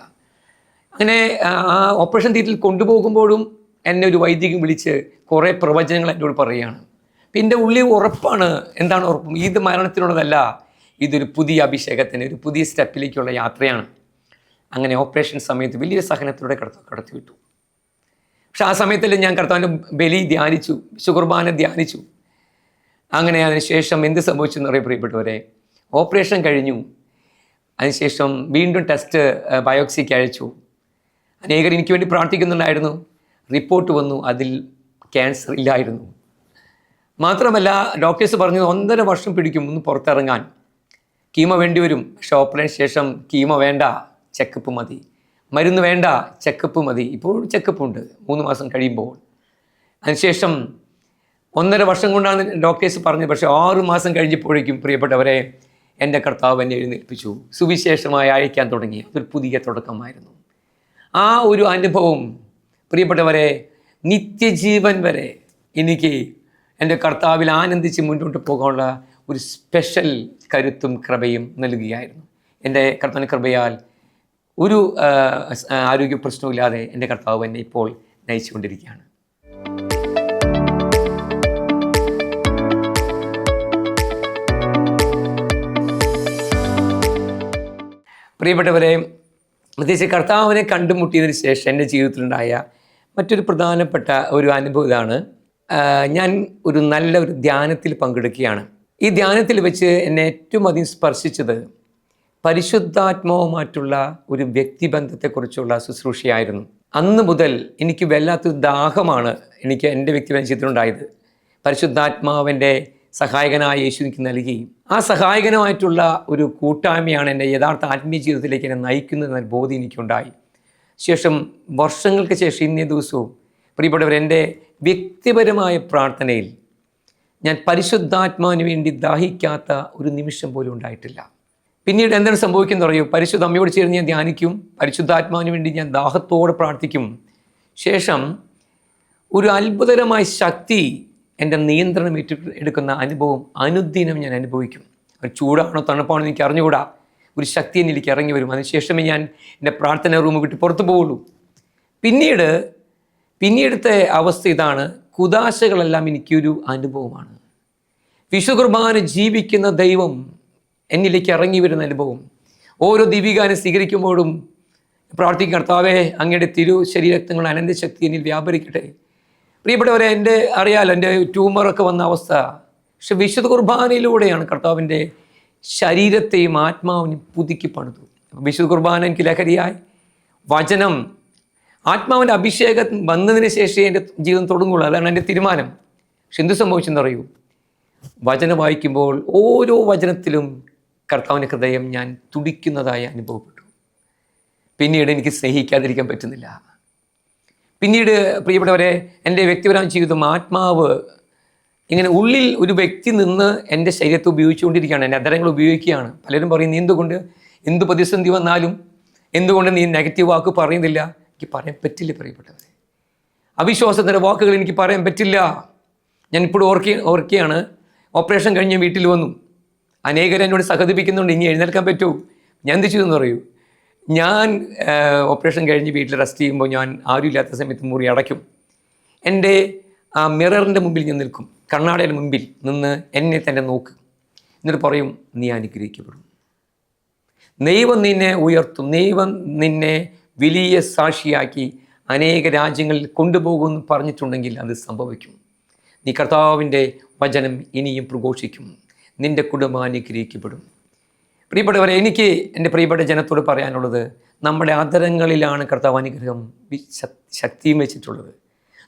അങ്ങനെ ആ ഓപ്പറേഷൻ തീയറ്ററിൽ കൊണ്ടുപോകുമ്പോഴും എന്നെ ഒരു വൈദികൻ വിളിച്ച് കുറേ പ്രവചനങ്ങൾ എന്നോട് പറയുകയാണ്. അപ്പം എന്റെ ഉള്ളിൽ ഉറപ്പാണ്. എന്താണ് ഉറപ്പും? ഇത് മരണത്തിനുള്ളതല്ല. ഇതൊരു പുതിയ അഭിഷേകത്തിന് ഒരു പുതിയ സ്റ്റെപ്പിലേക്കുള്ള യാത്രയാണ്. അങ്ങനെ ഓപ്പറേഷൻ സമയത്ത് വലിയ സഹനത്തിലൂടെ കടത്തി വിട്ടു പക്ഷെ ആ സമയത്തല്ലേ ഞാൻ കർത്താവിന്റെ ബലി ധ്യാനിച്ചു ശുകുർബാന ധ്യാനിച്ചു. അങ്ങനെ അതിനുശേഷം എന്ത് സംഭവിച്ചു എന്ന് പ്രിയപ്പെട്ടവരെ ഓപ്പറേഷൻ കഴിഞ്ഞു. അതിനുശേഷം വീണ്ടും ടെസ്റ്റ് ബയോക്സിക്ക് അയച്ചു. അനേകർ എനിക്ക് വേണ്ടി പ്രാർത്ഥിക്കുന്നുണ്ടായിരുന്നു. റിപ്പോർട്ട് വന്നു അതിൽ ക്യാൻസർ ഇല്ലായിരുന്നു. മാത്രമല്ല ഡോക്ടേഴ്സ് പറഞ്ഞു ഒന്നര വർഷം പിടിക്കും ഒന്ന് പുറത്തിറങ്ങാൻ. കീമോ വേണ്ടിവരും പക്ഷേ ശേഷം കീമോ വേണ്ട ചെക്കപ്പ് മതി. മരുന്ന് വേണ്ട ചെക്കപ്പ് മതി. ഇപ്പോൾ ചെക്കപ്പ് ഉണ്ട് മൂന്ന് മാസം കഴിയുമ്പോൾ. അതിനുശേഷം ഒന്നര വർഷം കൊണ്ടാണ് ഡോക്ടേഴ്സ് പറഞ്ഞത് പക്ഷേ ആറു മാസം കഴിഞ്ഞപ്പോഴേക്കും പ്രിയപ്പെട്ടവരെ എന്റെ കർത്താവ് എന്നെ എഴുന്നേൽപ്പിച്ചു. സുവിശേഷമായി അയക്കാൻ തുടങ്ങി അതൊരു പുതിയ തുടക്കമായിരുന്നു. ആ ഒരു അനുഭവം പ്രിയപ്പെട്ടവരെ നിത്യജീവൻ വരെ എനിക്ക് എന്റെ കർത്താവിൽ ആനന്ദിച്ച് മുന്നോട്ട് പോകാനുള്ള ഒരു സ്പെഷ്യൽ കരുത്തും കൃപയും നൽകുകയായിരുന്നു. എന്റെ കർത്താവിന്റെ കൃപയാൽ ഒരു ആരോഗ്യ പ്രശ്നവുമില്ലാതെ എന്റെ കർത്താവ് എന്നെ ഇപ്പോൾ നയിച്ചുകൊണ്ടിരിക്കുകയാണ്. പ്രിയപ്പെട്ടവരെ പ്രത്യേകിച്ച് കർത്താവിനെ കണ്ടുമുട്ടിയതിന് ശേഷം എന്റെ ജീവിതത്തിലുണ്ടായ മറ്റൊരു പ്രധാനപ്പെട്ട ഒരു അനുഭവം ഇതാണ്. ഞാൻ ഒരു നല്ല ഒരു ധ്യാനത്തിൽ പങ്കെടുക്കുകയാണ്. ഈ ധ്യാനത്തിൽ വെച്ച് എന്നെ ഏറ്റവും അധികം സ്പർശിച്ചത് പരിശുദ്ധാത്മാവുമായിട്ടുള്ള ഒരു വ്യക്തിബന്ധത്തെക്കുറിച്ചുള്ള ശുശ്രൂഷയായിരുന്നു. അന്ന് മുതൽ എനിക്ക് വല്ലാത്തൊരു ദാഹമാണ് എനിക്ക് എന്റെ വ്യക്തിബന്ധ ജീവിതത്തിലുണ്ടായത്. പരിശുദ്ധാത്മാവിന്റെ സഹായകനായ യേശു എനിക്ക് നൽകി. ആ സഹായകനമായിട്ടുള്ള ഒരു കൂട്ടായ്മയാണ് എന്റെ യഥാർത്ഥ ആത്മീയ ജീവിതത്തിലേക്ക് എന്നെ നയിക്കുന്നതെന്ന ബോധ്യം എനിക്കുണ്ടായി. ശേഷം വർഷങ്ങൾക്ക് ശേഷം ഇന്നേ ദിവസവും പ്രിയപ്പെട്ടവർ എന്റെ വ്യക്തിപരമായ പ്രാർത്ഥനയിൽ ഞാൻ പരിശുദ്ധാത്മാവിന് വേണ്ടി ദാഹിക്കാത്ത ഒരു നിമിഷം പോലും ഉണ്ടായിട്ടില്ല. പിന്നീട് എന്താണ് സംഭവിക്കുന്നത് പറയൂ പരിശുദ്ധ അമ്മയോട് ചേർന്ന് ഞാൻ ധ്യാനിക്കും പരിശുദ്ധാത്മാവിന് വേണ്ടി ഞാൻ ദാഹത്തോടെ പ്രാർത്ഥിക്കും. ശേഷം ഒരു അത്ഭുതകരമായ ശക്തി എന്റെ നിയന്ത്രണം ഏറ്റു എടുക്കുന്ന അനുഭവം അനുദിനം ഞാൻ അനുഭവിക്കും. ഒരു ചൂടാണോ തണുപ്പാണോ എനിക്ക് അറിഞ്ഞുകൂടാ. ഒരു ശക്തി എന്നിലേക്ക് ഇറങ്ങി വരും. അതിനുശേഷമേ ഞാൻ എന്റെ പ്രാർത്ഥന റൂം വിട്ട് പുറത്തു പോവുള്ളൂ. പിന്നീട് പിന്നീടത്തെ അവസ്ഥ ഇതാണ്. കുതാശകളെല്ലാം എനിക്കൊരു അനുഭവമാണ്. വിശുകുർബാന ജീവിക്കുന്ന ദൈവം എന്നിലേക്ക് ഇറങ്ങി വരുന്ന അനുഭവം. ഓരോ ദീപികാനെ സ്വീകരിക്കുമ്പോഴും പ്രാർത്ഥിക്കും കർത്താവേ അങ്ങയുടെ തിരു ശരീരത്വങ്ങൾ അനന്തശക്തി എന്നിൽ വ്യാപരിക്കട്ടെ. പ്രിയപ്പെട്ടവരെ എന്റെ അറിയാലോ എന്റെ ട്യൂമറൊക്കെ വന്ന അവസ്ഥ. പക്ഷെ വിശുദ്ധ കുർബാനയിലൂടെയാണ് കർത്താവിന്റെ ശരീരത്തെയും ആത്മാവിനെയും പുതുക്കി പണിതു. വിശുദ്ധ കുർബാന എനിക്ക് ലഹരിയായി. വചനം ആത്മാവിന്റെ അഭിഷേകം വന്നതിന് ശേഷമേ എന്റെ ജീവിതം തുടങ്ങുള്ളൂ അതാണ് എന്റെ തീരുമാനം. പക്ഷെ എന്ത് സംഭവിച്ചെന്ന് അറിയൂ വചനം വായിക്കുമ്പോൾ ഓരോ വചനത്തിലും കർത്താവിന്റെ ഹൃദയം ഞാൻ തുടിക്കുന്നതായി അനുഭവപ്പെട്ടു. പിന്നീട് എനിക്ക് സ്നേഹിക്കാതിരിക്കാൻ പറ്റുന്നില്ല. പിന്നീട് പ്രിയപ്പെട്ടവരെ എന്റെ വ്യക്തിപരമായ ജീവിതം ആത്മാവ് ഇങ്ങനെ ഉള്ളിൽ ഒരു വ്യക്തി നിന്ന് എന്റെ ശരീരത്തെ ഉപയോഗിച്ചുകൊണ്ടിരിക്കുകയാണ് എന്റെ അധരങ്ങൾ ഉപയോഗിക്കുകയാണ്. പലരും പറയും നീ എന്തുകൊണ്ട്? എന്ത് പ്രതിസന്ധി വന്നാലും? എന്തുകൊണ്ട് നീ നെഗറ്റീവ് വാക്ക് പറയുന്നില്ല? എനിക്ക് പറയാൻ പറ്റില്ല പ്രിയപ്പെട്ടവരെ. അവിശ്വാസത്തിന്റെ വാക്കുകൾ എനിക്ക് പറയാൻ പറ്റില്ല. ഞാൻ ഇപ്പോഴും ഓർക്ക ഓർക്കുകയാണ് ഓപ്പറേഷൻ കഴിഞ്ഞ് വീട്ടിൽ വന്നു. അനേകർ എന്നോട് സഹതിപ്പിക്കുന്നുണ്ട് ഇനി എഴുന്നേൽക്കാൻ പറ്റുമോ ഞാൻ എന്ത് ചെയ്തെന്ന് പറയൂ? ഞാൻ ഓപ്പറേഷൻ കഴിഞ്ഞ് വീട്ടിൽ റെസ്റ്റ് ചെയ്യുമ്പോൾ ഞാൻ ആരും ഇല്ലാത്ത സമയത്ത് മുറി അടയ്ക്കും. എന്റെ ആ മിററിന്റെ മുമ്പിൽ ഞാൻ നിൽക്കും. കണ്ണാടയുടെ മുമ്പിൽ നിന്ന് എന്നെ തന്നെ നോക്ക്. എന്നിട്ട് പറയും നീ അനുഗ്രഹിക്കപ്പെടും. ദൈവം നിന്നെ ഉയർത്തും. ദൈവം നിന്നെ വലിയ സാക്ഷിയാക്കി അനേക രാജ്യങ്ങളിൽ കൊണ്ടുപോകുമെന്ന് പറഞ്ഞിട്ടുണ്ടെങ്കിൽ അത് സംഭവിക്കും. നീ കർത്താവിന്റെ വചനം ഇനിയും പ്രഘോഷിക്കും. നിന്റെ കുടുംബം അനുഗ്രഹിക്കപ്പെടും. പ്രിയപ്പെട്ടവരെ എനിക്ക് എന്റെ പ്രിയപ്പെട്ട ജനത്തോട് പറയാനുള്ളത് നമ്മുടെ അതരങ്ങളിലാണ് കർത്താവ് അനുഗ്രഹം ശക്തിയും വെച്ചിട്ടുള്ളത്.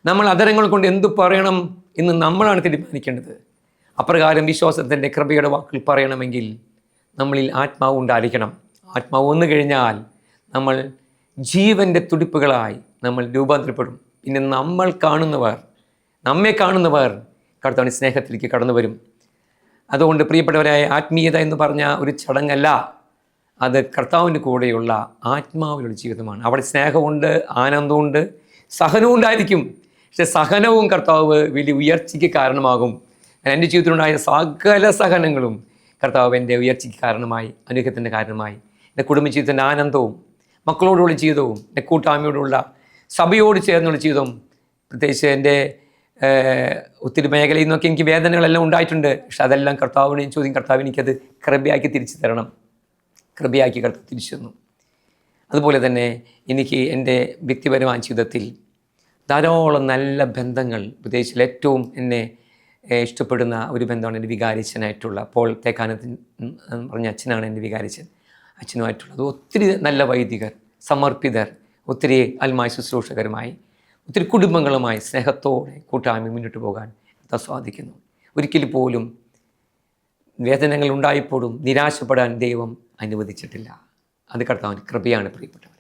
നമ്മൾ അതരങ്ങൾ കൊണ്ട് എന്തു പറയണം എന്ന് നമ്മളാണ് തീരുമാനിക്കേണ്ടത്. അപ്രകാരം വിശ്വാസത്തിന്റെ കൃപയുടെ വാക്കിൽ പറയണമെങ്കിൽ നമ്മളിൽ ആത്മാവ് ഉണ്ടായിരിക്കണം. ആത്മാവ് വന്നു കഴിഞ്ഞാൽ നമ്മൾ ജീവന്റെ തുടിപ്പുകളായി നമ്മൾ രൂപാന്തരപ്പെടും. പിന്നെ നമ്മൾ കാണുന്നവർ നമ്മെ കാണുന്നവർ കടത്തവണ സ്നേഹത്തിലേക്ക് കടന്നു വരും. അതുകൊണ്ട് പ്രിയപ്പെട്ടവരായ ആത്മീയത എന്ന് പറഞ്ഞ ഒരു ചടങ്ങല്ല അത് കർത്താവിന്റെ കൂടെയുള്ള ആത്മാവിലുള്ള ജീവിതമാണ്. അവിടെ സ്നേഹമുണ്ട് ആനന്ദമുണ്ട് സഹനവും ഉണ്ടായിരിക്കും. പക്ഷെ സഹനവും കർത്താവ് വലിയ ഉയർച്ചയ്ക്ക് കാരണമാകും. എന്റെ ജീവിതത്തിലുണ്ടായ സകല സഹനങ്ങളും കർത്താവ് എന്റെ ഉയർച്ചയ്ക്ക് കാരണമായി അനുഗ്രഹത്തിന്റെ കാരണമായി. എന്റെ കുടുംബ ജീവിതത്തിന്റെ ആനന്ദവും മക്കളോടുള്ള ജീവിതവും എന്റെ കൂട്ടായ്മയോടുള്ള സഭയോട് ചേർന്നുള്ള ജീവിതം പ്രത്യേകിച്ച് എന്റെ ഒത്തിരി മേഖലയിൽ നിന്നൊക്കെ എനിക്ക് വേദനകളെല്ലാം ഉണ്ടായിട്ടുണ്ട്. പക്ഷെ അതെല്ലാം കർത്താവിനെ ചോദ്യം കർത്താവ് എനിക്കത് കൃപയാക്കി തിരിച്ചു തരണം. കൃപയാക്കി കർത്താവ് തിരിച്ചു തന്നു. അതുപോലെ തന്നെ എനിക്ക് എന്റെ വ്യക്തിപരമായ ജീവിതത്തിൽ ധാരാളം നല്ല ബന്ധങ്ങൾ പ്രത്യേകിച്ച് ഏറ്റവും എന്നെ ഇഷ്ടപ്പെടുന്ന ഒരു ബന്ധമാണ് എന്റെ വികാരിച്ചനായിട്ടുള്ള പോൾ തേക്കാനത്തിൻ പറഞ്ഞ അച്ഛനാണ് എന്റെ വികാരിച്ചൻ. അച്ഛനുമായിട്ടുള്ളത് ഒത്തിരി നല്ല വൈദികർ സമർപ്പിതർ ഒത്തിരി അൽമായ ശുശ്രൂഷകരുമായി ഒത്തിരി കുടുംബങ്ങളുമായി സ്നേഹത്തോടെ കൂട്ടായ്മ മുന്നോട്ട് പോകാൻ സാധിക്കുന്നു. ഒരിക്കൽ പോലും വേദനകൾ ഉണ്ടായപ്പോഴും നിരാശപ്പെടാൻ ദൈവം അനുവദിച്ചിട്ടില്ല. അത് കർത്താവിന് കൃപയാണ് പ്രിയപ്പെട്ടവർ